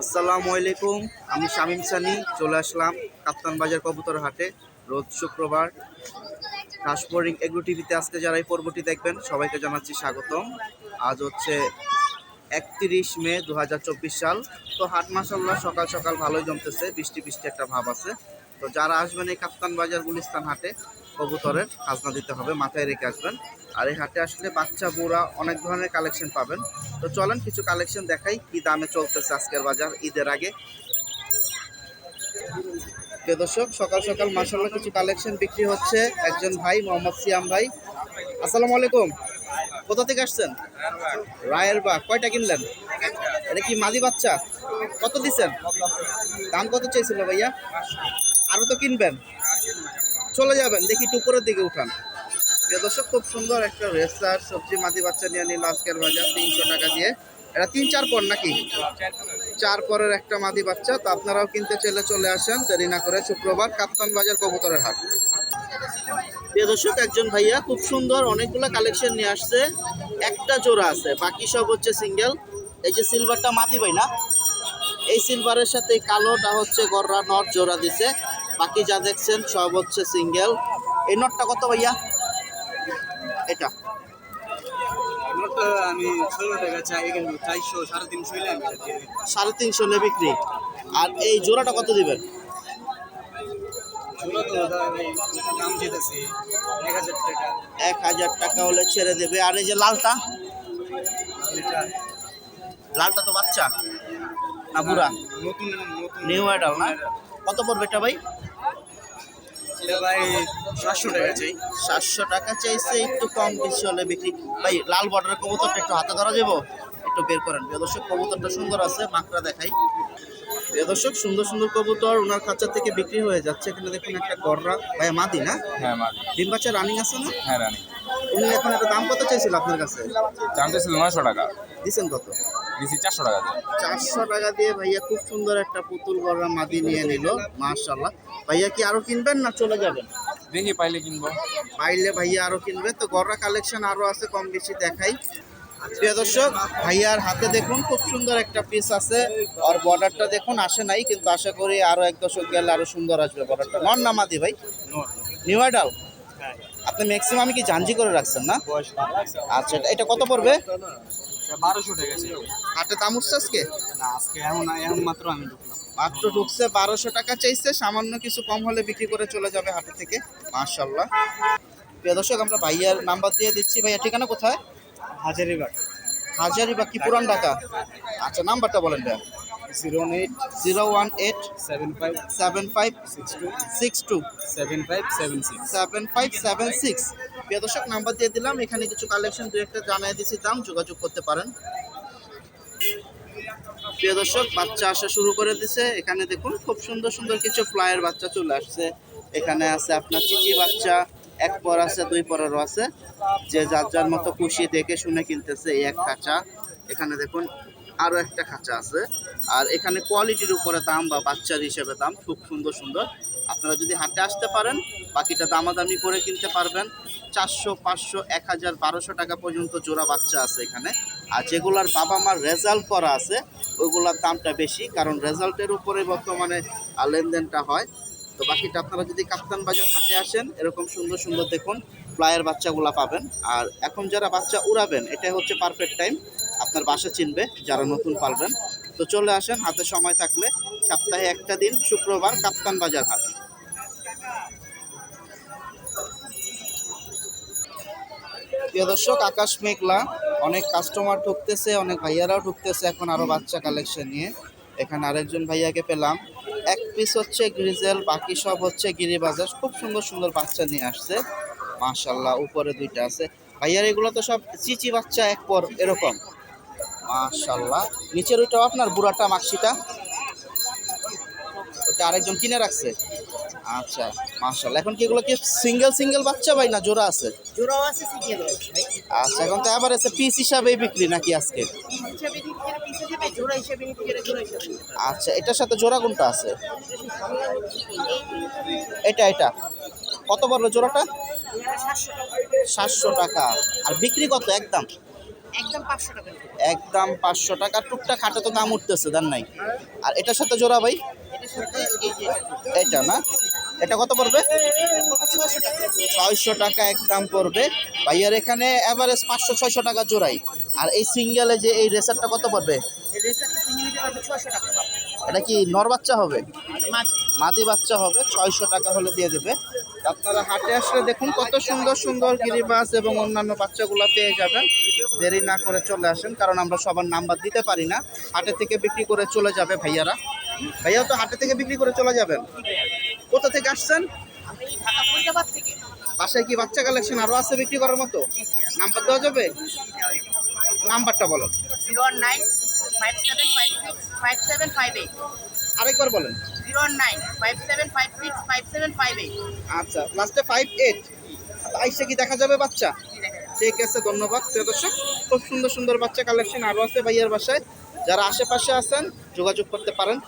আসসালামু আলাইকুম, আমি শামীম সানি, চলে আসলাম কাপ্তান বাজার কবুতর হাটে, রোজ শুক্রবার। বোরিং এগ্রো টিভিতে আজকে যারা এই পর্বটি দেখবেন, সবাইকে জানাচ্ছি স্বাগতম। আজ হচ্ছে একত্রিশ মে দু হাজার চব্বিশ সাল। তো হাট মাসাল্লাহ সকাল সকাল ভালোই জমতেছে, বৃষ্টি বৃষ্টি একটা ভাব আছে। তো যারা আসবেন এই কাপ্তান বাজার গুলিস্তান হাটে কবুতরের খাজনা দিতে হবে, মাথায় রেখে আসবেন। আর এই হাটে আসলে বাচ্চা, বুড়া অনেক ধরনের কালেকশন পাবেন। তো চলেন কিছু কালেকশন দেখাই কি দামে চলতেছে আজকের বাজার, ঈদের আগে। দর্শক, সকাল সকাল মাসাল্লাহ কিছু কালেকশন বিক্রি হচ্ছে একজন ভাই, মোহাম্মদ সিয়াম ভাই। আসসালামু আলাইকুম। কোথা থেকে আসছেন? রায়ের বা কয়টা কিনলেন? এটা কি মাদি বাচ্চা? কত দিচ্ছেন? দাম কত চাইছিল ভাইয়া? আরও তো কিনবেন। চলে যাবেন। দেখি একটু উপরের দিকে উঠান। প্রিয় দর্শক, খুব সুন্দর একটা রেসার সবজি মাদি বাচ্চা নিয়ে নিল আজকের বাজার, তিনশো টাকা দিয়ে। এটা তিন, চার পর নাকি? চার পরের একটা মাদি বাচ্চা। তো আপনারাও কিনতে চাইলে চলে আসেন, দেরি না করে। শুক্রবার কাপ্তান বাজার কবুতরের হাট। প্রিয় দর্শক, একজন ভাইয়া খুব সুন্দর অনেকগুলো কালেকশন নিয়ে আসছে। একটা জোড়া আছে, বাকি সব হচ্ছে সিঙ্গেল। এই যে সিলভারটা মাদি ভাই না? এই সিলভারের সাথে কালোটা হচ্ছে গররা নট জোড়া দিছে। বাকি যা দেখছেন সব হচ্ছে সিঙ্গেল। এই নটটা কত ভাইয়া? এটা। নোটটা আমি সাড়ে তিনশো নে বিক্রি। আর এই জোড়াটা কত দিবেন? এক হাজার টাকা। হলে ছেড়ে দেবে। আর এই যে লালটা? লালটা। তো বাচ্চা। না বুড়া? নতুন নতুন। নিউ অ্যাডাল না? কত পড়বে এটা ভাই? এটা ভাই সাতশো টাকা চাই। সাতশো টাকা চাইছে একটু কম বেশি হলে বিক্রি। ভাই লাল বর্ডারের কবুতরটা একটু হাতে ধরা যাব? একটু বের করেন। প্রিয় দর্শক কবুতরটা সুন্দর আছে মাকড়া দেখাই। দর্শক সুন্দর সুন্দর কবুতর। ওনার খাঁচা থেকে বিক্রি হয়ে যাচ্ছে। এখানে দেখুন একটা গররা। ভাই মাদি না? হ্যাঁ মা ডিম বাচ্চা রানিং আছে না? হ্যাঁ রানি উনি এখন একটা দাম কত চাইছিল আপনার কাছে? জানতে ছিল নয়শো টাকা। দিছেন কত? দিছি চারশো টাকা দিয়ে। চারশো টাকা দিয়ে ভাইয়া খুব সুন্দর একটা পুতুল গররা মাদি নিয়ে নিল মার্শাল্লাহ ভাইয়া কি আরও কিনবেন না চলে যাবেন? দেখি পাইলে কিনবো। পাইলে ভাইয়া আরও কিনবে। তো গররা কালেকশন আরও আছে কম বেশি দেখাই। প্রিয় দর্শক ভাইয়ার হাতে দেখুন খুব সুন্দর একটা পিস আছে। আর বর্ডারটা দেখুন আসে নাই কিন্তু আশা করি আরও এক দশক গেলে আরও সুন্দর আসবে বর্ডারটা নন না মাদি ভাই? নিউ হ্যাঁ আপনি ম্যাক্সিমাম কি জাঞ্জি করে রাখছেন না? আচ্ছা এটা কত পড়বে? বারোশো টাকা হাটে দাম উঠছে আজকে? না আজকে এখন এখন মাত্র আমি ঢুকলাম। মাত্র ঢুকছে বারোশো টাকা চাইছে সামান্য কিছু কম হলে বিক্রি করে চলে যাবে হাটে থেকে মার্শাল্লাহ প্রিয় দর্শক আমরা ভাইয়ার নাম্বার দিয়ে দিচ্ছি। ভাইয়া ঠিকানা কোথায়? হাজারিবাগ। হাজারিবাগ কি পুরান ঢাকা? আচ্ছা নাম্বারটা বলেন ভাইয়া। Zero eight zero one eight seven five seven five six two six two seven five seven six. Seven five seven six প্রিয় দর্শক, নাম্বার দিয়ে দিলাম, এখানে কিছু কালেকশন দু একটা জানিয়ে দিচ্ছি দাম যোগাযোগ করতে পারেন। প্রিয় দর্শক, বাচ্চা আসা শুরু করে দিছে। এখানে দেখুন, খুব সুন্দর সুন্দর কিছু ফ্লাইয়ের বাচ্চা চলে আসছে। এখানে আছে আপনার চিচি বাচ্চা, এক পর আছে, দুই পরেরও আছে। যে যার যার মতো খুশি দেখে শুনে কিনতেছে এক খাঁচা এখানে দেখুন আরও একটা খাঁচা আছে। আর এখানে কোয়ালিটির উপরে দাম বা বাচ্চার হিসেবে দাম খুব সুন্দর সুন্দর। আপনারা যদি হাটে আসতে পারেন, বাকিটা দামাদামি করে কিনতে পারবেন। চারশো, পাঁচশো, এক হাজার, বারোশো টাকা পর্যন্ত জোড়া বাচ্চা আছে এখানে। আর যেগুলার বাবা মার রেজাল্ট করা আছে, ওইগুলার দামটা বেশি, কারণ রেজাল্টের উপরে বর্তমানে লেনদেনটা হয়। তো বাকিটা আপনারা যদি কাপ্তান বাজার হাটে আসেন, এরকম সুন্দর সুন্দর দেখুন। ফ্লায়ের বাচ্চাগুলা পাবেন। আর এখন যারা বাচ্চা উড়াবেন, এটাই হচ্ছে পারফেক্ট টাইম আপনার বাসা চিনবে, যারা নতুন পারবেন তো চলে আসেন, হাতে সময় থাকলে সপ্তাহে একটা দিন, শুক্রবার কাপ্তান বাজার হাট। প্রিয় দর্শক, আকাশ মেঘলা। অনেক কাস্টমার ঢুকতেছে অনেক ভাইয়ারাও ঢুকতেছে এখন আরও বাচ্চা কালেকশন নিয়ে। এখানে আরেকজন ভাইয়াকে পেলাম। এক পিস হচ্ছে গ্রিজেল বাকি সব হচ্ছে গিরিবাজার। খুব সুন্দর সুন্দর বাচ্চা নিয়ে আসছে। মাশাল্লাহ উপরে দুইটা আছে। ভাইয়ার এগুলো তো সব চিচি বাচ্চা এক পর এরকম। মাশাল্লাহ নিচের ওইটাও আপনার বুড়াটা মাক্সিটা ওটা আরেকজন কিনে রাখছে। আচ্ছা মাশাল্লাহ এখন কি এগুলো কি সিঙ্গেল সিঙ্গেল বাচ্চা ভাই না জোড়া আছে? জোড়াও আছে আচ্ছা এখন তো আবার আছে পিস হিসাবে বিক্রি নাকি আজকে। আচ্ছা এটার সাথে জোড়া কোনটা আছে? এটা এটা। কত বড় জোড়াটা? সাতশো টাকা। আর বিক্রি কত একদম? একদম পাঁচশো টাকা। একদম পাঁচশো টাকা। টুকটাক হাটে তো দাম উঠতেছে দেন নাই। আর এটার সাথে জোড়া ভাই? এটা না? এটা কত পড়বে? ছয়শো টাকা। একদম পড়বে। ভাইয়ার এখানে অ্যাভারেজ পাঁচশো ছয়শো টাকা জোড়াই। আর এই সিঙ্গেলে যে এই রেসারটা কত পড়বে? এটা কি নর বাচ্চা হবে? মাদি বাচ্চা হবে ছয়শো টাকা হলে দিয়ে দেবে। আপনারা হাটে আসলে দেখুন কত সুন্দর সুন্দর গিরিবাস এবং অন্যান্য বাচ্চাগুলো পেয়ে যাবেন। দেরি না করে চলে আসেন, কারণ আমরা সবার নাম্বার দিতে পারি না। হাটে থেকে বিক্রি করে চলে যাবে ভাইয়ারা। ভাইয়াও তো হাটে থেকে বিক্রি করে চলে যাবেন। কোথা থেকে আসছেন? বাসায় কি বাচ্চা কালেকশন আরও আছে বিক্রি করার মতো? নাম্বার দেওয়া যাবে? নাম্বারটা বলো। Zero nine five seven five six, five seven five eight. আরেকবার বলেন। Zero nine five seven five six five seven five eight আচ্ছা লাস্টে ফাইভ এইট আইসে কি দেখা যাবে বাচ্চা? ঠিক আছে ধন্যবাদ। প্রিয় দর্শক খুব সুন্দর সুন্দর বাচ্চা কালেকশন আরও আছে ভাইয়ার বাসায়। যারা আশেপাশে আছেন যোগাযোগ করতে পারেন।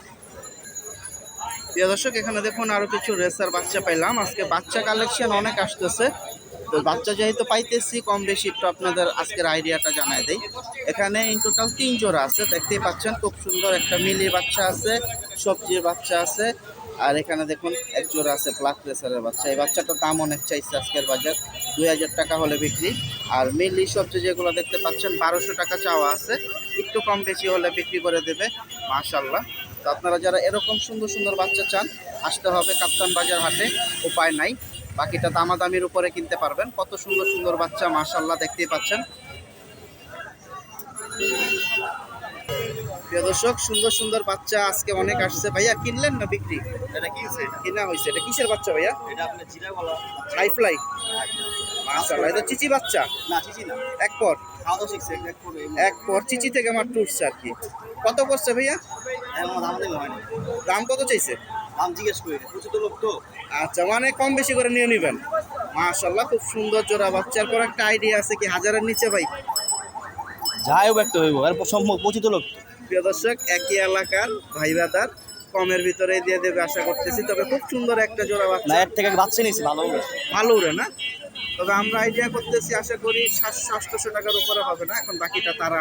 প্রিয় দর্শক এখানে দেখুন আরও কিছু রেসার বাচ্চা পাইলাম। আজকে বাচ্চা কালেকশন অনেক আসতেছে। তো বাচ্চা যেহেতু পাইতেছি কম বেশি একটু আপনাদের আজকের আইডিয়াটা জানাই দেই। এখানে ইন টোটাল তিন জোড়া আছে দেখতেই পাচ্ছেন খুব সুন্দর একটা মিলি বাচ্চা আছে। সবজির বাচ্চা আছে। আর এখানে দেখুন, এক জোড়া আছে ব্ল্যাক রেসারের বাচ্চা। এই বাচ্চাটার দাম অনেক চাইছে আজকের বাজার। দুই হাজার টাকা হলে বিক্রি। আর মিলি সবজি যেগুলো দেখতে পাচ্ছেন, বারোশো টাকা চাওয়া আছে। একটু কম বেশি হলে বিক্রি করে দেবে মাশাল্লাহ তো আপনারা যারা এরকম সুন্দর সুন্দর বাচ্চা চান, আসতে হবে কাপ্তান বাজার হাটে। উপায় নাই। বাকিটা দামাদামির উপরে কিনতে পারবেন। কত সুন্দর সুন্দর বাচ্চা মাশাল্লাহ দেখতেই পাচ্ছেন। প্রিয় দর্শক সুন্দর সুন্দর বাচ্চা আজকে অনেক আসছে। ভাইয়া কিনলেন না বিক্রি? এটা কি হয়েছে কিনা হয়েছে? এটা কিসের বাচ্চা ভাইয়া? এটা আপনার জিরা বলা হাই ফ্লাই মাশাল্লাহ এটা চিচি বাচ্চা? না চিচি না। এক পর। এক পর চিচি থেকে মাত্র উঠছে আর কি। কত পড়ছে ভাইয়া? এমন দাম কত চাইছে? দাম জিজ্ঞেস করি প্রচুর তো লোক তো। আচ্ছা মানে কম বেশি করে নিয়ে নেবেন। মাশাল্লাহ খুব সুন্দর জোড়া বাচ্চার পর একটা আইডিয়া আছে কি হাজারের নিচে ভাই? যাই হোক একটা হইব। আর সম্ভব প্রচুর লোক প্রিয় দর্শক একই এলাকার ভাই বাদার কমের ভিতরে দিয়ে দেবে আশা করতেছি। তবে খুব সুন্দর একটা জোড়া বাচ্চা। এর থেকে বাচ্চা নিয়েছি ভালো উড়ে। ভালো উড়ে না? তবে আমরা আইডিয়া করতেছি আশা করি সাতশো আটশোশো টাকার উপরে হবে না। এখন বাকিটা তারা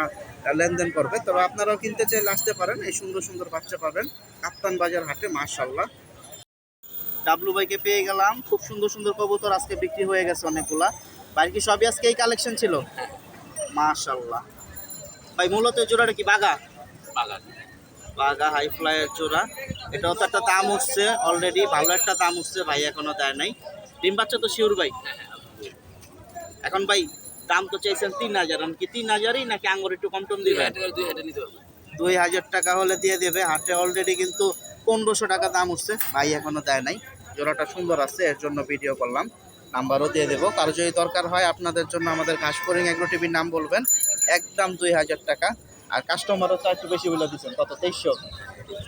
লেনদেন করবে। তবে আপনারাও কিনতে চাইলে আসতে পারেন। এই সুন্দর সুন্দর বাচ্চা পাবেন কাপ্তান বাজার হাটে মাশাল্লাহ ডাবলু ভাইকে পেয়ে গেলাম। খুব সুন্দর সুন্দর কবুতর আজকে বিক্রি হয়ে গেছে অনেকগুলা। বাড়ি কি সবই আজকে এই কালেকশন ছিল? মাশাল্লাহ ভাই মূলত জোড়াটা কি বাগা বাগা হাই ফ্লাইয়ের জোড়া এটাও তো একটা দাম উঠছে অলরেডি ভালো একটা দাম উঠছে ভাই এখনও দেয় নাই। ডিম বাচ্চা তো শিওর ভাই। এখন ভাই দাম তো চাইছেন তিন হাজার কি তিন হাজারই নাকি আঙুর একটু কম টম দিবেন? দুই হাজার টাকা হলে দিয়ে দেবে হাটে অলরেডি কিন্তু পনেরোশো টাকা দাম উঠছে ভাই এখনও দেয় নাই। জোড়াটা সুন্দর আছে এর জন্য ভিডিও করলাম। নাম্বারও দিয়ে দেবো। কারও যদি দরকার হয় আপনাদের জন্য আমাদের ঘাসপুরিং এগ্রো টিভির নাম বলবেন একদম দুই হাজার টাকা। আর কাস্টমারও তো একটু বেশি বলে দিচ্ছেন কত? তেইশশো?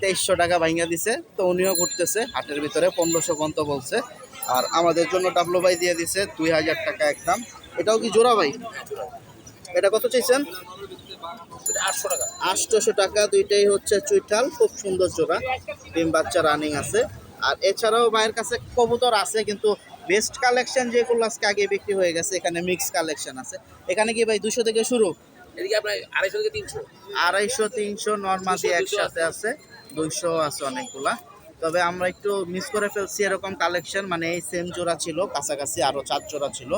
তেইশশো টাকা ভাঙিয়ে দিছে তো উনিও ঘুরতেছে হাটের ভিতরে পনেরোশো পর্যন্ত বলছে। আর আমাদের জন্য ডাবলু ভাই দিয়ে দিছে দুই হাজার টাকা একদম এটাও কি জোড়া ভাই? এটা কত চাইছেন? আটশো টাকা। আটশোশো টাকা দুইটাই হচ্ছে চুইঠাল খুব সুন্দর জোড়া। ডিম বাচ্চা রানিং আছে। আর এছাড়াও ভাইয়ের কাছে কবুতর আছে কিন্তু বেস্ট কালেকশন যেগুলো আজকে আগে বিক্রি হয়ে গেছে এখানে মিক্স কালেকশন আছে। এখানে কি ভাই দুশো থেকে শুরু? এদিকে আপনার আড়াইশো থেকে তিনশো? আড়াইশো তিনশো নর্মালি একসাথে আছে। দুইশো আছে অনেকগুলা। তবে আমরা একটু মিস করে ফেলছি এরকম কালেকশন মানে এই সেম জোড়া ছিল কাছাকাছি আরও চার জোড়া ছিল।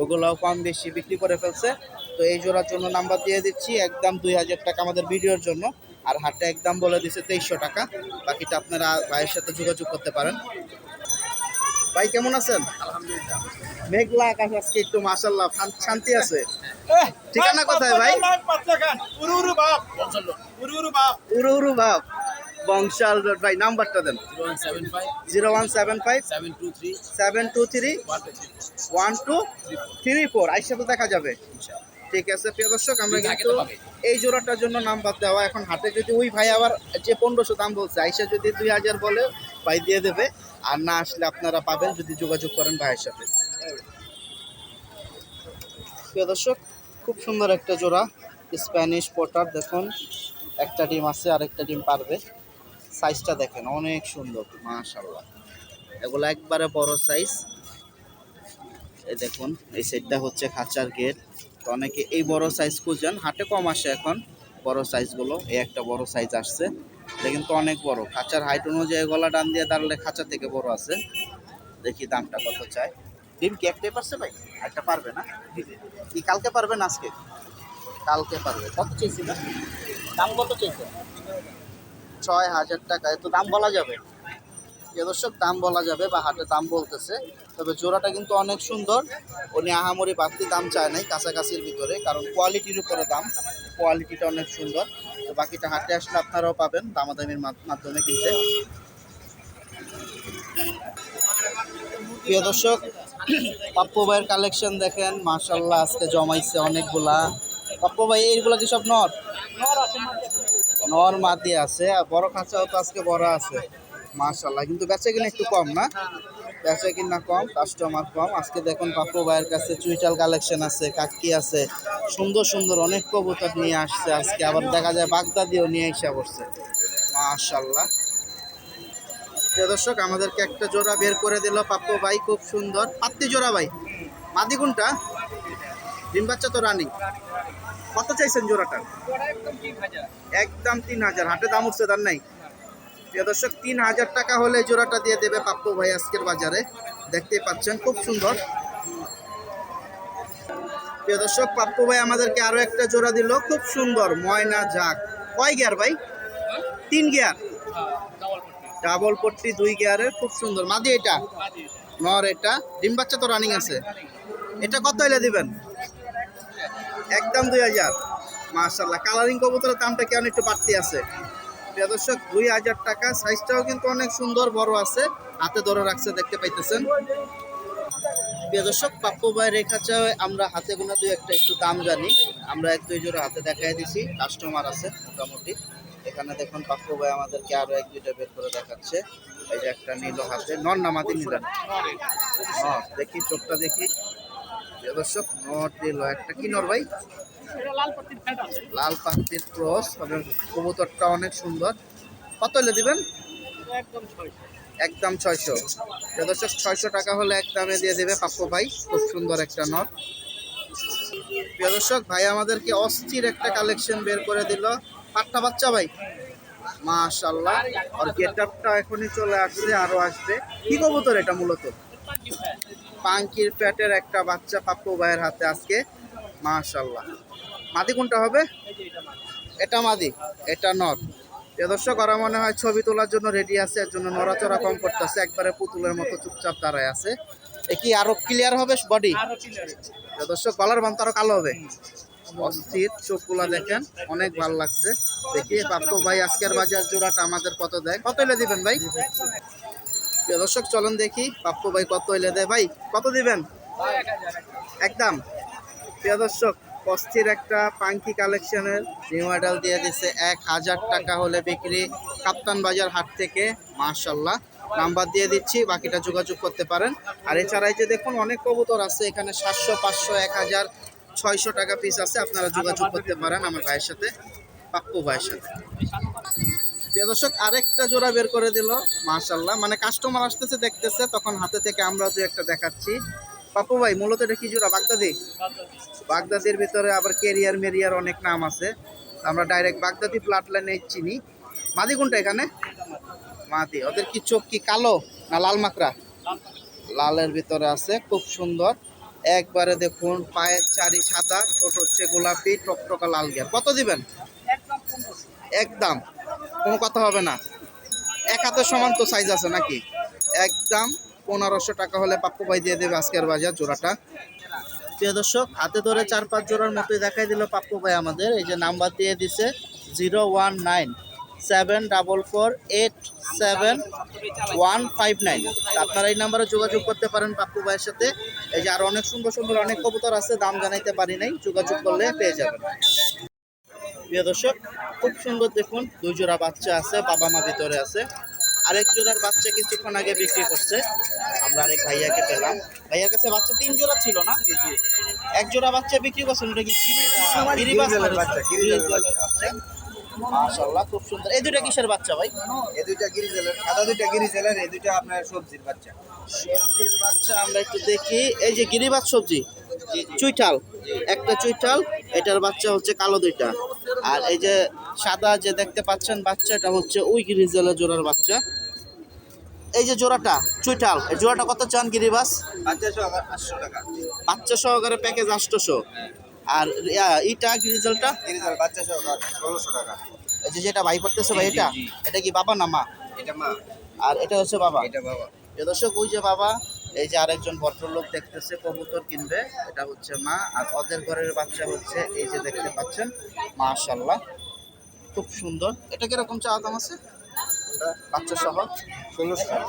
ওগুলোও কম বেশি বিক্রি করে ফেলছে। তো এই জোড়ার জন্য নাম্বার দিয়ে দিচ্ছি একদম দুই হাজার টাকা আমাদের ভিডিওর জন্য। আর হাটে একদম বলে দিচ্ছে তেইশশো টাকা। বাকিটা আপনারা ভাইয়ের সাথে যোগাযোগ করতে পারেন। ভাই কেমন আছেন? মেঘলা আকাশ আজকে একটু মাসাল্লাহ শান্তি আছে? ঠিকানা কোথায় ভাই? উরু উরু বাপ। বংশাল রোড ভাই নাম্বারটা দেন। Zero one seven five seven two three seven two three one two three one two three four. আইসা তো দেখা যাবে। ঠিক আছে প্রিয় দর্শক আমরা কিন্তু এই জোড়াটার জন্য নাম্বার দেওয়া। এখন হাতে যদি ওই ভাই আবার যে পনেরোশো দাম বলছে আইসা যদি দুই হাজার বলে ভাই দিয়ে দেবে। আর না আসলে আপনারা পাবেন যদি যোগাযোগ করেন ভাইয়ের সাথে। প্রিয় দর্শক খুব সুন্দর একটা জোড়া। স্প্যানিশ পোটার দেখুন, একটা ডিম আছে আর একটা ডিম পারবে। সাইজটা দেখেন, অনেক সুন্দর মাশাল্লাহ এগুলো একবারে বড় সাইজ এই দেখুন, এই সেটটা হচ্ছে খাঁচার গেট তো অনেকে এই বড় সাইজ খুঁজেন, হাটে কম আসে এখন বড় সাইজগুলো এই একটা বড় সাইজ আসছে। এটা কিন্তু অনেক বড়, খাঁচার হাইট অনুযায়ী গলা ডান দিয়ে দাঁড়ালে খাঁচা থেকে বড় আছে। দেখি দামটা কত চাই ডিম কি একটাই পারছে ভাই? একটা পারবে না? কি কালকে পারবেন আজকে? কালকে পারবে। কত চেয়েছিল দাম? কত চেয়েছে ছয় হাজার টাকা। এত দাম বলা যাবে। দর্শক দাম বলা যাবে বা হাটে দাম বলতেছে। তবে জোড়াটা কিন্তু অনেক সুন্দর। উনি আহামরি বাড়তি দাম চায় নাই কাছাকাছির ভিতরে কারণ কোয়ালিটির উপরে দাম। কোয়ালিটিটা অনেক সুন্দর। তো বাকিটা হাটে আসলে আপনারাও পাবেন দামাদামির মাধ্যমে কিনতে। প্রিয় দর্শক পাপ্পু ভাইয়ের কালেকশন দেখেন মাশাল্লাহ আজকে জমাইছে অনেকগুলা। পাপ্পু ভাই, এইগুলা কি সব নর? নর মাদি আছে, আর বড় খাঁচাও তো আজকে বড় আছে। মাশাল্লাহ কিন্তু বেচা কিনা একটু কম না? বেচা কিনা কম কাস্টমার কম। আজকে দেখুন পাপ্পু ভাইয়ের কাছে চুইটাল কালেকশন আছে কাকি আছে। সুন্দর সুন্দর অনেক কবুতর নিয়ে আসছে আজকে। আবার দেখা যায় বাগদাদিও নিয়ে এসে পড়ছে মাশাল্লাহ প্রিয় দর্শক, আমাদেরকে একটা জোড়া বের করে দিল পাপ্পু ভাই, খুব সুন্দর। পাত্তি জোড়া ভাই। মাদি কোনটা ডিম বাচ্চা তো রানি। কত চাইছেন জোড়াটা? একদম তিন হাজার। হাটে দাম উঠছে, তার নাই। প্রিয় দর্শক, তিন হাজার টাকা হলে জোড়াটা দিয়ে দেবে পাপ্পু ভাই আজকের বাজারে। দেখতেই পাচ্ছেন, খুব সুন্দর। প্রিয় দর্শক, পাপ্পু ভাই আমাদেরকে আরও একটা জোড়া দিল। খুব সুন্দর, ময়না ঝাক কয় গিয়ার ভাই? তিন গিয়ার। ডাবল পট্টি দুই গিয়ারের, খুব সুন্দর। মাদি এটা? নর এটা। ডিম বাচ্চা তো রানিং আছে। এটা কত এলে দিবেন? একদম দুই হাজার। মার্শাল্লাহ কালারিং কবুতরের দামটা কেমন একটু বাড়তি আছে। প্রিয় দর্শক, দুই হাজার টাকা। সাইজটাও কিন্তু অনেক সুন্দর, বড় আছে। হাতে ধরে রাখছে, দেখতে পাইতেছেন। প্রিয় দর্শক, পাপ্পু ভাই রেখা চাও আমরা হাতে গোনা দুই একটা একটু দাম জানি। আমরা এক দুই জোড়া হাতে দেখাই দিছি। কাস্টমার আছে, মোটামুটি। এখানে দেখুন পাপ্পু ভাই আমাদেরকে আরও এক দুইটা বের করে দেখাচ্ছে। এই যে একটা নীল হাতে। নর নামাতি নিলেন নর দেখি, চোখটা দেখি। দর্শক, নর দিল একটা। কি নর ভাই? লাল পাত্তির ক্রস, তবে কবুতরটা অনেক সুন্দর। কত হলে দিবেন? একদম ছয়শো। দর্শক, ছয়শো টাকা হলে এক দামে দিয়ে দেবে পাপ্পু ভাই। খুব সুন্দর একটা নট প্রিয় দর্শক, ভাই আমাদেরকে অস্থির একটা কালেকশন বের করে দিল। পাট্টা বাচ্চা ভাই? মাশাল্লাহ আর গেটআপটা এখনই চলে আসছে আরও আসবে। কি কবুতর এটা মূলত? পাঙ্কির প্যাটের একটা বাচ্চা পাপ্পু ভাইয়ের হাতে আজকে। মাশাল্লাহ মাদি কোনটা হবে? এটা মাদি এটা নর। প্রিয় দর্শক ওরা মনে হয় ছবি তোলার জন্য রেডি আছে এর জন্য নড়াচড়া কম করতেছে একবারে পুতুলের মতো চুপচাপ দাঁড়ায় আছে। এ কি আরও ক্লিয়ার হবে বডি দর্শক কলার বান্ত আরও কালো হবে। অস্থির চোখগুলা দেখেন, অনেক ভালো লাগছে। দেখি, পাপ্পু ভাই আজকের বাজার জোড়াটা আমাদের কত দেয়? কত এলে দিবেন ভাই? দর্শক, চলুন দেখি, পাপ্পু ভাই কত এলে দেয়? ভাই, কত দিবেন? একদম প্রিয় দর্শক, অস্থির একটা পাঙ্কি কালেকশনের নিউ মডেল দিয়ে দিছে, এক হাজার টাকা হলে বিক্রি কাপ্তান বাজার হাট থেকে মাশাল্লাহ নাম্বার দিয়ে দিচ্ছি, বাকিটা যোগাযোগ করতে পারেন। আর এছাড়াই যে দেখুন, অনেক কবুতর আছে, এখানে সাতশো, পাঁচশো, এক হাজার ছয়শো টাকা পিস আছে, আপনারা যোগাযোগ করতে পারেন আমার ভাইয়ের সাথে, পাপ্পু ভাইয়ের সাথে। দর্শক, আরেকটা জোড়া বের করে দিল মাশাল্লাহ মানে কাস্টমার আসতেছে, দেখতেছে, তখন হাতে থেকে আমরা দু একটা দেখাচ্ছি। পাপ্পু ভাই, মূলত এটা কি জোড়া, বাগদাদি? বাগদাদির ভিতরে আবার কেরিয়ার মেরিয়ার অনেক নাম আছে। আমরা ডাইরেক্ট বাগদাদি প্লাট লাইনে চিনি। মাদি কোনটা এখানে? মাদি। ওদের কি চোখ কি কালো না লাল মাকড়া? লালের ভিতরে আছে, খুব সুন্দর। একবারে দেখুন পায়ের চারি সাদা ছোট হচ্ছে গোলাপি টকটকা লাল গিয়ার কত দিবেন? একদম কোনো কথা হবে না। এক হাতের সমান তো সাইজ আছে নাকি? একদম। পনেরোশো টাকা হলে পাপ্পু ভাই দিয়ে দেবে আজকের বাজার জোড়াটা। প্রিয় দর্শক হাতে ধরে চার পাঁচ জোড়ার মতোই দেখাই দিল পাপ্পু ভাই আমাদের। এই যে নাম্বার দিয়ে দিছে zero one nine seven double four eight seven one five nine আপনারা এই নাম্বারে যোগাযোগ করতে পারেন পাপ্পু ভাইয়ের সাথে। এই যে আর অনেক সুন্দর সুন্দর অনেক কবুতর আছে দাম জানাইতে পারি নাই যোগাযোগ করলে পেয়ে যাবেন। প্রিয় দর্শক খুব সুন্দর দেখুন দুই জোড়া বাচ্চা আছে বাবা মা ভিতরে আছে। আরেক জোড়ার বাচ্চা কিছুক্ষণ আগে বিক্রি করছে। আমরা আরেক ভাইয়াকে পেলাম। ভাইয়ার কাছে বাচ্চা তিন জোড়া ছিল না? এক জোড়া বাচ্চা বিক্রি করছেন ওটা কি বাচ্চা। মাশাআল্লাহ খুব সুন্দর এই দুইটা কিসের বাচ্চা ভাই? এই দুইটা গিরিজেলের সাদা দুইটা গিরিজেলের এই দুইটা আপনার সবজির বাচ্চা। সবজির বাচ্চা আমরা একটু দেখি। এই যে গিরিবাজ সবজি চুইঠাল একটা চুইঠাল এটার বাচ্চা হচ্ছে কালো দুইটা। আর এই যে সাদা যে দেখতে পাচ্ছেন বাচ্চা এটা হচ্ছে উইক রিজেলের জোড়ার বাচ্চা। এই যে জোড়াটা চুইঠাল এই জোড়াটা কত চান গিরিবাস বাচ্চা সহকারে প্যাকেজ আটশোশো আর ইয়া- ইটা রিজাল্টটা হাজার বাচ্চা সহ ষোলোশো টাকা। এই যে যেটা ভাই করতেছে ভাই এটা। এটা কি বাবা না মা? এটা মা। আর এটা হচ্ছে বাবা? এটা বাবা। দর্শক ওই যে বাবা এই যে আরেকজন ভদ্রলোক দেখতেছে কবুতর কিনবে এটা হচ্ছে মা। আর ওদের ঘরের বাচ্চা হচ্ছে এই যে দেখতে পাচ্ছেন মাশাল্লাহ খুব সুন্দর। এটা কীরকম চা দাম আছে? বাচ্চা সহ? ষোলোশো টাকা।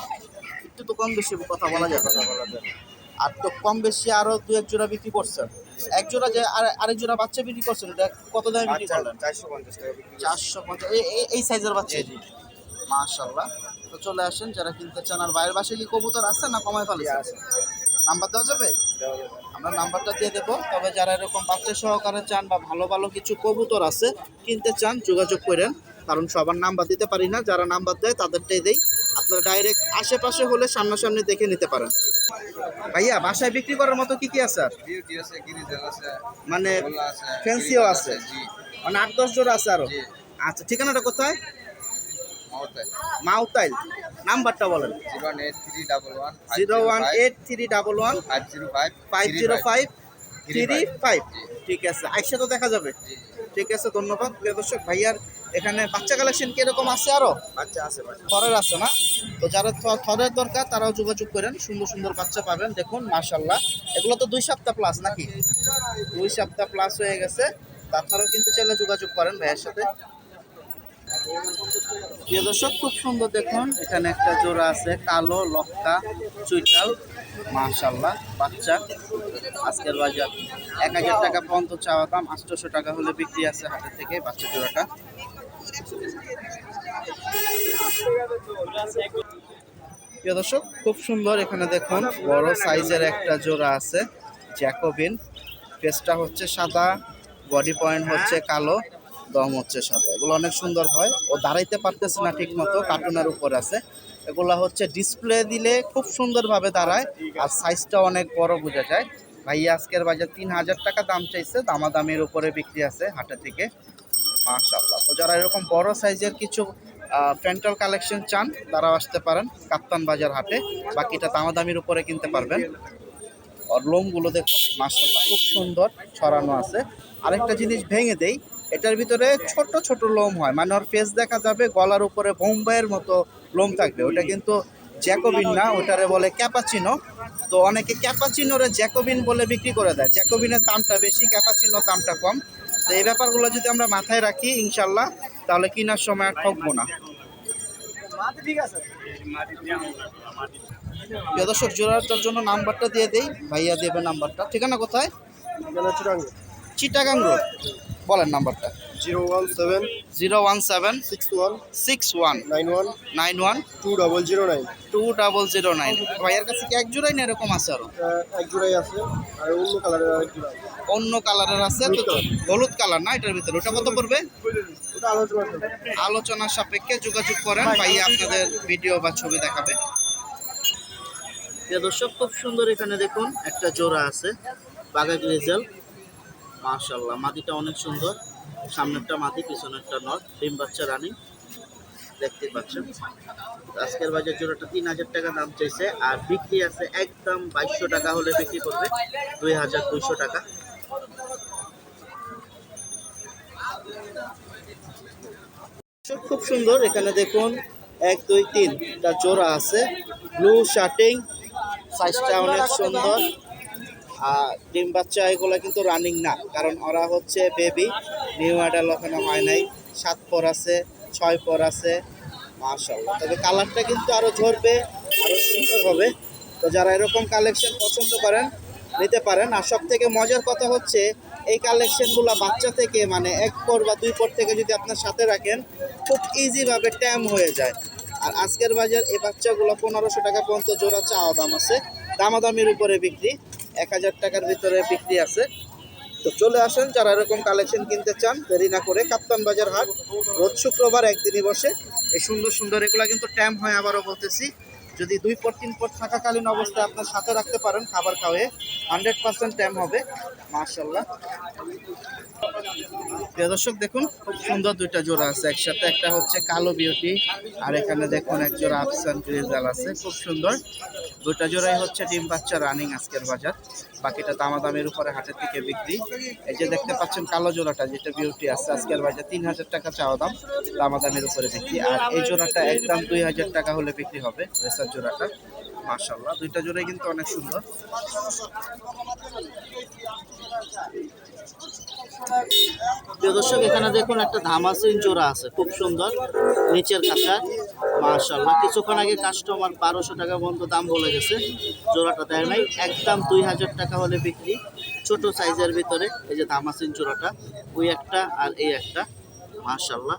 একটু তো কম বেশি কথা বলা যাবে না। বলা যাবে আর তো কম বেশি আরও দু এক জোড়া বিক্রি করছেন। এক জোড়া যে আর- আরেক জোড়া বাচ্চা বিক্রি করছেন এটা কত দামে বিক্রি করলেন? চারশো পঞ্চাশ টাকা। চারশো পঞ্চাশ। এই- সাইজের বাচ্চা? মাশাল্লাহ তো চলে আসেন যারা কিনতে চান আর বাইরের বাসায় কি কবুতর আছে না কমায় ফেলেছে? আছে। নাম্বার দেওয়া যাবে? দেওয়া যাবে। আমরা নাম্বারটা দিয়ে দেবো। তবে যারা এরকম বাচ্চা সহকারে চান বা ভালো ভালো কিছু কবুতর আছে কিনতে চান যোগাযোগ করেন। কারণ সবার নাম্বার দিতে পারি না। যারা নাম্বার দেয় তাদেরটাই দেই। আপনারা ডাইরেক্ট আশেপাশে হলে সামনাসামনি দেখে নিতে পারেন। ভাইয়া বাসায় বিক্রি করার মতো কি কি আছে মানে ফ্যান্সিও আছে? মানে আট দশ জোড়া আছে আরও? আচ্ছা ঠিকানাটা কোথায়? মাউতাইল। নাম্বারটা বলেন। Zero one eight three double one five zero five five zero five three five ঠিক আছে আইসা তো দেখা যাবে। ঠিক আছে ধন্যবাদ। প্রিয় দর্শক ভাইয়ার এখানে বাচ্চা কালেকশন কীরকম আছে আরও? বাচ্চা আছে থরের আছে। না? তো যারা থরের দরকার তারাও যোগাযোগ করেন। সুন্দর সুন্দর বাচ্চা পাবেন দেখুন মার্শাল্লাহ এগুলো তো দুই সপ্তাহ প্লাস নাকি? দুই সপ্তাহ প্লাস হয়ে গেছে। তো আপনারাও কিন্তু চাইলে যোগাযোগ করেন ভাইয়ের সাথে। প্রিয় দর্শক খুব সুন্দর দেখুন এখানে একটা জোড়া আছে কালো লক্কা চুইটাল মাশাল্লাহ বাচ্চা। আজকের বাজার এক হাজার টাকা পর্যন্ত চাওয়া দাম আটশোশো টাকা হলে বিক্রি আছে হাটের থেকে বাচ্চা জোড়াটা। প্রিয় দর্শক, খুব সুন্দর এখানে দেখুন, বড় সাইজের একটা জোড়া আছে, জ্যাকোবিন। ফেসটা হচ্ছে সাদা, বডি পয়েন্ট হচ্ছে কালো, দম হচ্ছে সাদা। এগুলো অনেক সুন্দর হয়। ও দাঁড়াইতে পারতেছে না ঠিক মতো কার্টুনের উপর আছে। এগুলো হচ্ছে ডিসপ্লে দিলে খুব সুন্দরভাবে দাঁড়ায়, আর সাইজটা অনেক বড় বোঝা যায়। ভাইয়া আজকের বাজার তিন হাজার টাকা দাম চাইছে, দামাদামির উপরে বিক্রি আছে হাটে থেকে। মাশাল্লাহ তো যারা এরকম বড় সাইজের কিছু প্যান্টাল কালেকশন চান, তারাও আসতে পারেন কাপ্তান বাজার হাটে। বাকিটা দামাদামির উপরে কিনতে পারবেন। আর লোমগুলো দেখুন মাশাল্লাহ খুব সুন্দর ছড়ানো আছে। আরেকটা জিনিস ভেঙে দেই, এটার ভিতরে ছোট ছোট লোম হয়। মানে ওর ফেস দেখা যাবে গলার উপরে বোম্বাইয়ের মতো লোম থাকবে। ওটা কিন্তু জ্যাকোবিন না, ওটারে বলে ক্যাপাচিনো। তো অনেকে ক্যাপাচিনোরে জ্যাকোবিন বলে বিক্রি করে দেয়। জ্যাকোবিনের দামটা বেশি ক্যাপাচিনো দামটা কম। তো এই ব্যাপারগুলো যদি আমরা মাথায় রাখি ইনশাল্লাহ তাহলে কেনার সময় আর ঠকবো না। প্রিয় দর্শক জোড়াটার জন্য নাম্বারটা দিয়ে দেই। ভাইয়া দেবে নাম্বারটা। ঠিকানা কোথায়? চিটাগাং রোড। বলেন নাম্বারটা। Zero one seven zero one seven six one six one nine one nine one two double zero nine two double zero nine ভাইয়ের কাছে কি এক জোড়াই না এরকম আছে আরও? এক জোড়াই আছে আর অন্য কালারের আরেক জোড়া আছে। অন্য কালারের আছে তো হলুদ কালার না এটার ভিতরে? ওটা কত পড়বে? আলোচনা আলোচনার সাপেক্ষে যোগাযোগ করেন ভাইয়া আপনাদের ভিডিও বা ছবি দেখাবে। প্রিয় দর্শক খুব সুন্দর এখানে দেখুন একটা জোড়া আছে বাঘা গ্রিজেল মাশাল্লাহ মাদিটা অনেক সুন্দর। সামনেরটা মাদি পিছনেরটা নট ডিম বাচ্চা রানি। দেখতে পাচ্ছেন। আজকের বাজার জোড়াটা তিন হাজার টাকা দাম চাইছে আর বিক্রি আছে একদম বাইশশো টাকা হলে বিক্রি করবে, দুই হাজার দুইশো টাকা। খুব সুন্দর, এখানে দেখুন, এক, দুই, তিনটা জোড়া আছে। ব্লু শার্টিং সাইজটা অনেক সুন্দর। ডিম বাচ্চা এগুলো কিন্তু রানিং না, কারণ ওরা হচ্ছে বেবি নিউ অ্যাডাল ওখানে হয় নাই, সাত পর আছে, ছয় পর আছে মাশাল্লাহ তবে কালারটা কিন্তু আরও ঝরবে আরও সুন্দর হবে। তো যারা এরকম কালেকশন পছন্দ করেন, নিতে পারেন। আর সব থেকে মজার কথা হচ্ছে, এই কালেকশনগুলো বাচ্চা থেকে মানে এক পর বা দুই পর থেকে যদি আপনার সাথে রাখেন, খুব ইজিভাবে ট্যাম হয়ে যায়। আর আজকের বাজার এই বাচ্চাগুলো পনেরোশো টাকা পর্যন্ত জোড়া চাওয়া দাম আছে। দামাদামির উপরে বিক্রি। এক হাজার টাকার ভিতরে বিক্রি আছে। তো চলে আসেন, যারা এরকম কালেকশন কিনতে চান, দেরি না করে কাপ্তান বাজার হাট। রোজ শুক্রবার একদিনই বসে। এই সুন্দর সুন্দর, এগুলা কিন্তু ট্যাম হয় আবারও বলতেছি। যদি দুই পট তিন পট থাকাকালীন অবস্থায় আপনার সাথে রাখতে পারেন খাবার খাওয়ে হান্ড্রেড পার্সেন্ট টাইম হবে মার্শাল্লাহ দর্শক, দেখুন, খুব সুন্দর দুইটা জোড়া আছে একসাথে। একটা হচ্ছে কালো বিউটি আর এখানে দেখুন এক জোড়া আফসান গ্রিজাল আছে, খুব সুন্দর। দুইটা জোড়াই হচ্ছে ডিম বাচ্চা রানিং আজকের বাজার। বাকিটা দামাদামের উপরে হাটের থেকে বিক্রি। এই যে দেখতে পাচ্ছেন কালো জোড়াটা, যেটা বিউটি আছে, আজকের বাজার তিন হাজার টাকা চাওয়া দাম, দামাদামের উপরে বিক্রি। আর এই জোড়াটা একদম দুই হাজার টাকা হলে বিক্রি হবে। রেসার জোড়াটা মার্শাল্লাহ দুইটা জোড়াই কিন্তু অনেক সুন্দর। দর্শক, এখানে দেখুন একটা ধামাসিন জোড়া আছে, খুব সুন্দর। নিচের কাঁচা মার্শাল্লাহ কিছুক্ষণ আগে কাস্টমার বারোশো টাকা পর্যন্ত দাম বলে গেছে। জোড়াটা দেয় নাই। একদম দুই হাজার টাকা হলে বিক্রি। ছোট সাইজের ভিতরে এই যে ধামাসিন জোড়াটা, ওই একটা আর এই একটা মার্শাল্লাহ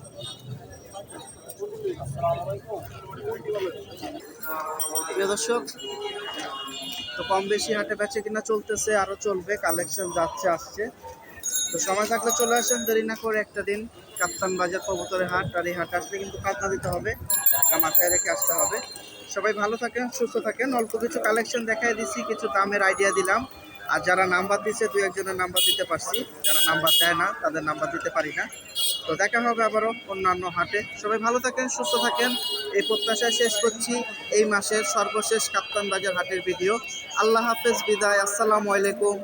প্রিয় দর্শক, তো কম বেশি হাটে বেচে কিনা চলতেছে, আরও চলবে কালেকশন যাচ্ছে, আসছে। তো সময় থাকলে চলে আসেন, দেরি না করে একটা দিন কাপ্তান বাজার কবুতরের হাট আর এই হাট আসলে কিন্তু কাজনা দিতে হবে মাথায় রেখে আসতে হবে। সবাই ভালো থাকেন, সুস্থ থাকেন, অল্প কিছু কালেকশন দেখাই দিছি, কিছু দামের আইডিয়া দিলাম। আর যারা নাম্বার দিচ্ছে দু একজনের নাম্বার দিতে পারছি। যারা নাম্বার দেয় না, তাদের নাম্বার দিতে পারি না। তো দেখা হবে আবারও অন্যান্য হাটে। সবাই ভালো থাকেন, সুস্থ থাকেন। এই প্রত্যাশায় শেষ করছি এই মাসের সর্বশেষ কাপ্তান বাজার হাটের ভিডিও। আল্লাহ হাফেজ, বিদায়। আসসালামু আলাইকুম।